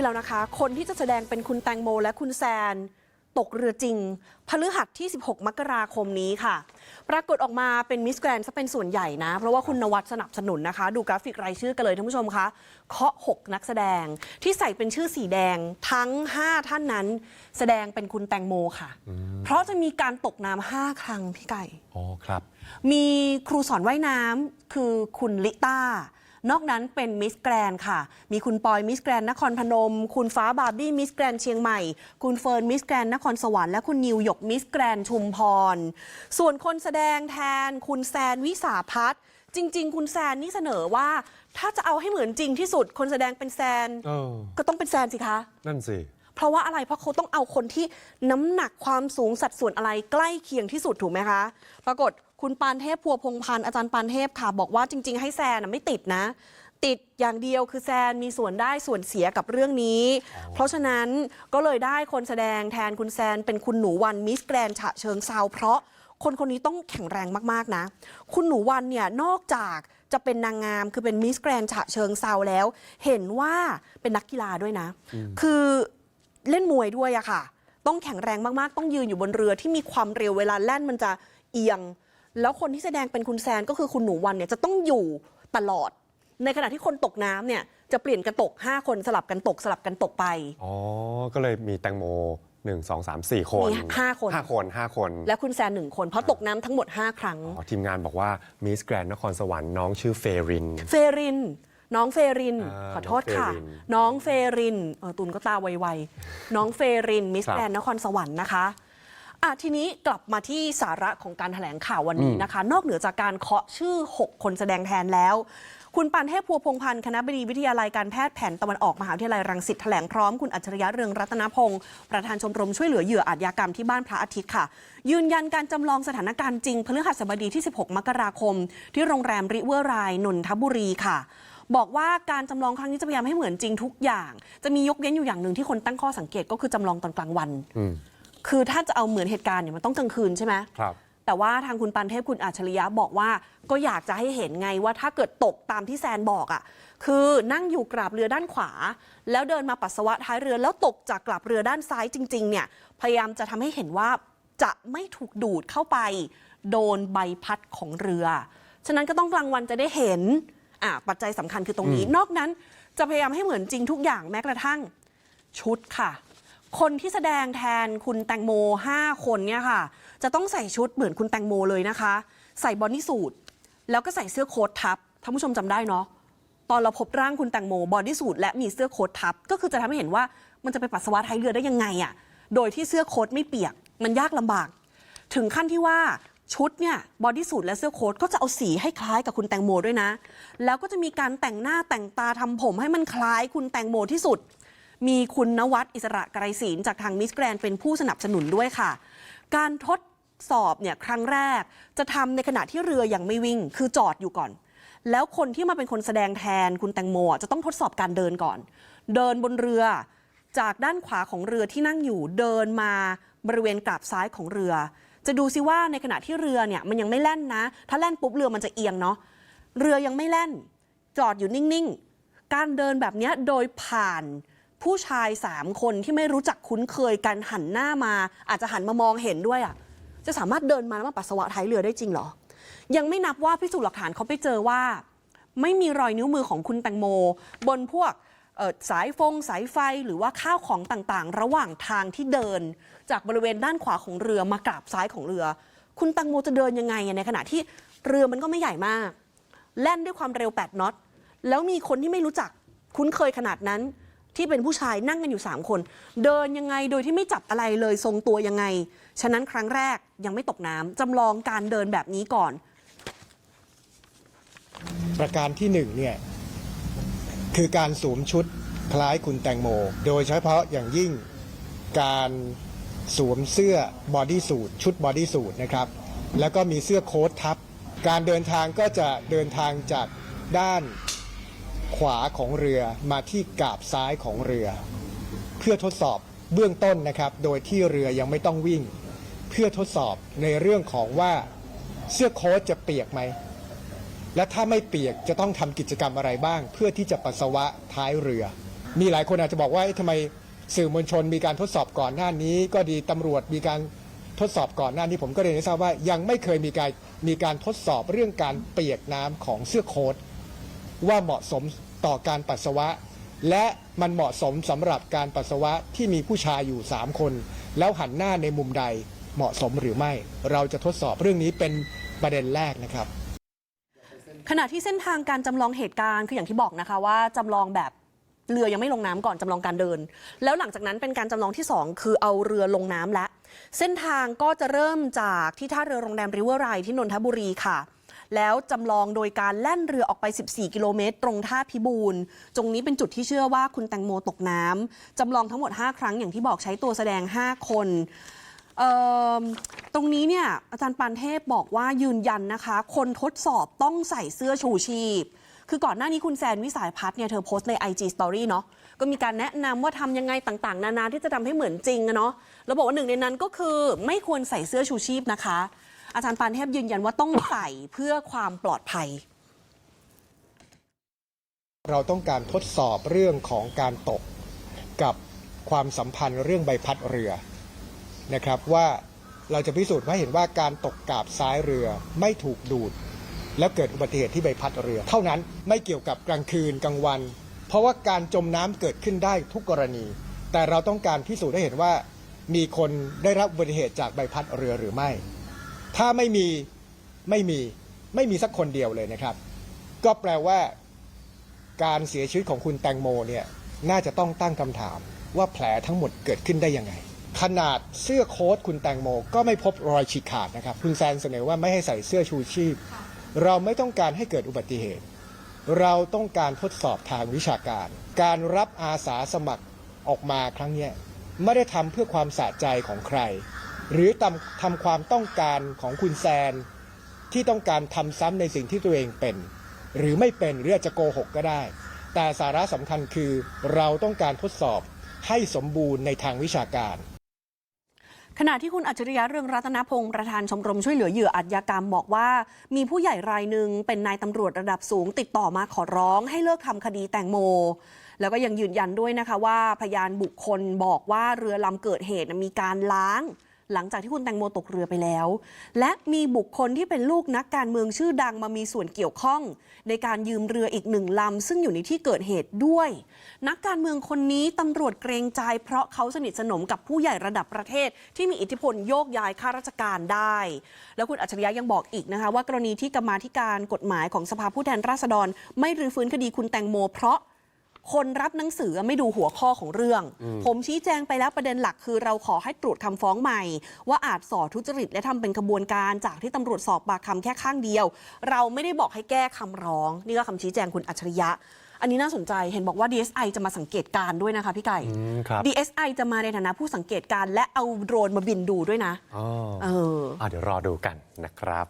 อแล้วนะคะ คนที่จะแสดงเป็นคุณแตงโม และคุณแซน ตกเรือจริงพฤหัสที่ 16 มกราคมนี้ค่ะ ปรากฏออกมาเป็นมิสแกรนด์ซะเป็นส่วนใหญ่นะ เพราะว่าคุณนวัดสนับสนุนนะคะ ดูกราฟิกรายชื่อกันเลยท่านผู้ชมคะเคาะ 6 นักแสดงที่ใส่เป็นชื่อสีแดงทั้ง 5 ท่านนั้น แสดงเป็นคุณแตงโมค่ะ เพราะจะมีการตกน้ำห้าครั้งพี่ไก่อ๋อครับ มีครูสอนว่ายน้ำคือคุณลิต้า นอกนั้นเป็นมิสแกรนค่ะ มีคุณปอยมิสแกรนนครพนม คุณฟ้าบาร์บี้มิสแกรนเชียงใหม่ คุณเฟิร์นมิสแกรนนครสวรรค์และคุณนิวหยกมิสแกรนชุมพร ส่วนคนแสดงแทนคุณแซนวิสาพัฒน์จริง ๆ คุณแซนนี่เสนอว่า ถ้าจะเอาให้เหมือนจริงที่สุด คนแสดงเป็นแซนเออก็ต้องเป็นแซนสิคะ นั่นสิ เพราะว่าอะไรเพราะเขาต้องเอาคนที่น้ำหนักความสูงสัดส่วนอะไรใกล้เคียงที่สุดถูกไหมคะ ปรากฏคุณปานเทพพัวพงพันธ์อาจารย์ปานเทพค่ะ บอกว่าจริง ๆ ให้แซนน่ะไม่ติดนะ ติดอย่างเดียวคือแซนมีส่วนได้ส่วนเสียกับเรื่องนี้ เพราะฉะนั้นก็เลยได้คนแสดงแทนคุณแซนเป็นคุณหนูวันมิสแกรนฉะเชิงเซาเพราะคนคนนี้ต้องแข็งแรงมาก ๆ นะ คุณหนูวันเนี่ย นอกจากจะเป็นนางงามคือเป็นมิสแกรนฉะเชิงเซาแล้ว เห็นว่าเป็นนักกีฬาด้วยนะ คือ เล่นมวยด้วยอะค่ะ ต้องแข็งแรงมากๆ ต้องยืนอยู่บนเรือที่มีความเร็วเวลาแล่นมันจะเอียง แล้วคนที่แสดงเป็นคุณแซนก็คือคุณหนูวันเนี่ยจะต้องอยู่ตลอด ในขณะที่คนตกน้ำเนี่ยจะเปลี่ยนกันตก 5 คนสลับกันตกสลับกันตกไป อ๋อ ก็เลยมีแตงโม1 2 3 4คนมีห้าคน ห้าคนห้าคน และคุณแซนหนึ่งคน เพราะตกน้ำทั้งหมด 5 ครั้ง อ๋อ ทีมงานบอกว่ามิสแกรนนครสวรรค์น้องชื่อเฟริน เฟริน น้องเฟริน อ่าขอโทษค่ะ น้น้อองงเฟเฟริรินนเออตุนก็ตาไวๆ น้องเฟริน มิสครับแกรนนครสวรรค์นะคะอะทีนี้กลับมาที่สาระของการแถลงข่าววันนี้นะคะ นอกเหนือจากการเคาะชื่อ 6 คนแสดงแทนแล้ว คุณปานเทพพัวพงพันธ์คณะบดีวิทยาลัยการแพทย์แผนตะวันออกมหาวิทยาลัยรังสิตแถลงพร้อมคุณอัจฉริยะเรืองรัตนพงศ์ประธานชมรมช่วยเหลือเหยื่ออาชญากรรมที่บ้านพระอาทิตย์ค่ะ ยืนยันการจำลองสถานการณ์จริงพฤหัสบดีที่ 16 มกราคม ที่โรงแรมริเวอร์ไรนนทบุรีค่ะ บอกว่าการจำลองครั้งนี้จะพยายามให้เหมือนจริงทุกอย่าง จะมียกเว้นอยู่อย่างหนึ่งที่คนตั้งข้อสังเกตก็คือจำลองตอนกลางวันอืมคือถ้าจะเอาเหมือนเหตุการณ์เนี่ยมันต้องกลางคืนใช่ไหมครับแต่ว่าทางคุณปันเทพคุณอัจฉริยะบอกว่า ก็อยากจะให้เห็นไงว่าถ้าเกิดตกตามที่แซนบอกอะ่ะ คือนั่งอยู่กราบเรือด้านขวา แล้วเดินมาปัสสาวะท้ายเรือแล้วตกจากกราบเรือด้านซ้ายจริง ๆ เนี่ย พยายามจะทำให้เห็นว่าจะไม่ถูกดูดเข้าไป โดนใบพัดของเรือ ฉะนั้นก็ต้องกลางวันจะได้เห็น อะปัจจัยสำคัญคือตรงนี้ นอกนั้นจะพยายามให้เหมือนจริงทุกอย่างแม้กระทั่งชุดค่ะ คนที่แสดงแทนคุณแตงโม 5 คนเนี่ยค่ะ จะต้องใส่ชุดเหมือนคุณแตงโมเลยนะคะ ใส่บอดี้สูทแล้วก็ใส่เสื้อโค้ททับท่านผู้ชมจำได้เนาะตอนเราพบร่างคุณแตงโมบอดี้สูทและมีเสื้อโค้ททับ ก็คือจะทำให้เห็นว่ามันจะไปปัสสาวะท้ายเรือได้ยังไงอะ่ะโดยที่เสื้อโค้ทไม่เปียก มันยากลำบาก ถึงขั้นที่ว่า ชุดเนี่ยบอดี้สูทและเสื้อโค้ทก็จะเอาสีให้คล้ายกับคุณแตงโมด้วยนะ แล้วก็จะมีการแต่งหน้าแต่งตาทำผมให้มันคล้ายคุณแตงโมที่สุด มีคุณนวัดอิสระไกรศีลจากทางมิสแกรนเป็นผู้สนับสนุนด้วยค่ะ การทดสอบเนี่ยครั้งแรกจะทำในขณะที่เรือยังไม่วิ่ง คือจอดอยู่ก่อน แล้วคนที่มาเป็นคนแสดงแทนคุณแตงโมจะต้องทดสอบการเดินก่อน เดินบนเรือจากด้านขวาของเรือที่นั่งอยู่เดินมาบริเวณกราบซ้ายของเรือ จะดูซิว่าในขณะที่เรือเนี่ยมันยังไม่แล่นนะ ถ้าแล่นปุ๊บเรือมันจะเอียงเนาะเรือยังไม่แล่น จอดอยู่นิ่งๆ การเดินแบบนี้โดยผ่านผู้ชายสามคนที่ไม่รู้จักคุ้นเคยกันหันหน้ามา อาจจะหันมามองเห็นด้วยอะจะสามารถเดินมาแล้วมาปัสสาวะท้ายเรือได้จริงเหรอ ยังไม่นับว่าพิสูจน์หลักฐานเขาไปเจอว่า ไม่มีรอยนิ้วมือของคุณแตงโม บนพวก สายฟงสายไฟหรือว่าข้าวของต่างๆ ระหว่างทางที่เดิน จากบริเวณด้านขวาของเรือมากราบซ้ายของเรือ คุณแตงโมจะเดินยังไงในขณะที่เรือมันก็ไม่ใหญ่มาก แล่นด้วยความเร็ว 8น็อตแล้วมีคนที่ไม่รู้จักคุ้นเคยขนาดนั้น ที่เป็นผู้ชายนั่งกันอยู่ 3 คน เดินยังไงโดยที่ไม่จับอะไรเลยทรงตัวยังไง ฉะนั้นครั้งแรกยังไม่ตกน้ำจำลองการเดินแบบนี้ก่อน ประการที่หนึ่งเนี่ย คือการสวมชุดคล้ายคุณแตงโม โดยเฉพาะอย่างยิ่งการสวมเสื้อบอดี้สูทชุดบอดี้สูทนะครับ แล้วก็มีเสื้อโค้ททับ การเดินทางก็จะเดินทางจากด้านขวาของเรือมาที่กาบซ้ายของเรือ เพื่อทดสอบเบื้องต้นนะครับ โดยที่เรือยังไม่ต้องวิ่ง เพื่อทดสอบในเรื่องของว่าเสื้อโค้ทจะเปียกไหม และถ้าไม่เปียกจะต้องทำกิจกรรมอะไรบ้าง เพื่อที่จะปัสสาวะท้ายเรือ มีหลายคนอาจจะบอกว่าเอ๊ะทำไมสื่อมวลชนมีการทดสอบก่อนหน้านี้ ก็ดีตำรวจมีการทดสอบก่อนหน้านี้ผมก็เรียนให้ทราบว่ายังไม่เคยมีการมีการทดสอบเรื่องการเปียกน้ำของเสื้อโค้ทว่าเหมาะสมต่อการปัสสาวะ และมันเหมาะสมสำหรับการปัสสาวะที่มีผู้ชายอยู่ 3 คน แล้วหันหน้าในมุมใดเหมาะสมหรือไม่ เราจะทดสอบเรื่องนี้เป็นประเด็นแรกนะครับ ขณะที่เส้นทางการจำลองเหตุการณ์คืออย่างที่บอกนะคะว่าจำลองแบบเรือยังไม่ลงน้ำก่อนจำลองการเดิน แล้วหลังจากนั้นเป็นการจำลองที่ 2 คือเอาเรือลงน้ำและ เส้นทางก็จะเริ่มจากที่ท่าเรือโรงแรมริเวอร์ไรที่นนทบุรีค่ะ แล้วจำลองโดยการแล่นเรือออกไป 14 กิโลเมตร ตรงท่าพิบูลตรงนี้เป็นจุดที่เชื่อว่าคุณแตงโมตกน้ำจำลองทั้งหมด 5 ครั้งอย่างที่บอกใช้ตัวแสดง 5 คน ตรงนี้เนี่ยอาจารย์ปานเทพบอกว่ายืนยันนะคะ คนทดสอบต้องใส่เสื้อชูชีพ คือก่อนหน้านี้คุณแซนวิสายพัฒน์เนี่ยเธอโพสต์ใน IG Story เนาะก็มีการแนะนำว่าทำยังไงต่างๆ นานาที่จะทำให้เหมือนจริงอะเนาะแล้วบอกว่าหนึ่งในนั้นก็คือไม่ควรใส่เสื้อชูชีพนะคะ อาจารย์ปานเทพยืนยันว่าต้องใส่เพื่อความปลอดภัย เราต้องการทดสอบเรื่องของการตกกับความสัมพันธ์เรื่องใบพัดเรือ นะครับว่าเราจะพิสูจน์ให้เห็นว่าการตกกาบซ้ายเรือไม่ถูกดูด แล้วเกิดอุบัติเหตุที่ใบพัดเรือ เท่านั้นไม่เกี่ยวกับกลางคืนกลางวัน เพราะว่าการจมน้ำเกิดขึ้นได้ทุกกรณี แต่เราต้องการพิสูจน์ให้เห็นว่ามีคนได้รับอุบัติเหตุจากใบพัดเรือหรือไม่ ถ้าไม่มีไม่มีไม่มีสักคนเดียวเลยนะครับ ก็แปลว่า การเสียชีวิตของคุณแตงโมเนี่ยน่าจะต้องตั้งคำถามว่าแผลทั้งหมดเกิดขึ้นได้ยังไง ขนาดเสื้อโค้ทคุณแตงโม ก็ไม่พบรอยฉีกขาดนะครับ คุณแซนเสนอว่าไม่ให้ใส่เสื้อชูชีพ เราไม่ต้องการให้เกิดอุบัติเหตุ เราต้องการทดสอบทางวิชาการ การรับอาสาสมัครออกมาครั้งเนี้ยไม่ได้ทำเพื่อความสะใจของใคร หรือทำทำความต้องการของคุณแซน ที่ต้องการทำซ้ำในสิ่งที่ตัวเองเป็น หรือไม่เป็นหรืออาจจะโกหกก็ได้ แต่สาระสำคัญคือเราต้องการทดสอบให้สมบูรณ์ในทางวิชาการ ขณะที่คุณอัจฉริยะเรืองรัตนพงศ์ประธานชมรมช่วยเหลือเหยื่ออาชญากรรมบอกว่า มีผู้ใหญ่รายหนึ่งเป็นนายตำรวจระดับสูง ติดต่อมาขอร้องให้เลิกทำคดีแตงโม แล้วก็ยังยืนยันด้วยนะคะว่าพยานบุคคลบอกว่าเรือลำเกิดเหตุมีการล้าง หลังจากที่คุณแตงโมตกเรือไปแล้ว และมีบุคคลที่เป็นลูกนักการเมืองชื่อดังมามีส่วนเกี่ยวข้อง ในการยืมเรืออีกหนึ่งลำซึ่งอยู่ในที่เกิดเหตุด้วย นักการเมืองคนนี้ตำรวจเกรงใจ เพราะเขาสนิทสนมกับผู้ใหญ่ระดับประเทศ ที่มีอิทธิพลโยกย้ายข้าราชการได้ แล้วคุณอัจฉริยะยังบอกอีกนะคะว่ากรณีที่กรรมาธิการกฎหมายของสภาผู้แทนราษฎร ไม่รื้อฟื้นคดีคุณแตงโม เพราะ คนรับหนังสือไม่ดูหัวข้อของเรื่อง ผมชี้แจงไปแล้วประเด็นหลักคือเราขอให้ตรวจคำฟ้องใหม่ ว่าอาจส่อทุจริตและทำเป็นขบวนการจากที่ตำรวจสอบปากคำแค่ข้างเดียว เราไม่ได้บอกให้แก้คำร้อง นี่ก็คำชี้แจงคุณอัจฉริยะอันนี้น่าสนใจเห็นบอกว่า DSI จะมาสังเกตการณ์ด้วยนะคะพี่ไก่อืมครับ DSI จะมาในฐานะผู้สังเกตการณ์และเอาโดรนมาบินดูด้วยนะอ๋อเอออะเดี๋ยวรอดูกันนะครับ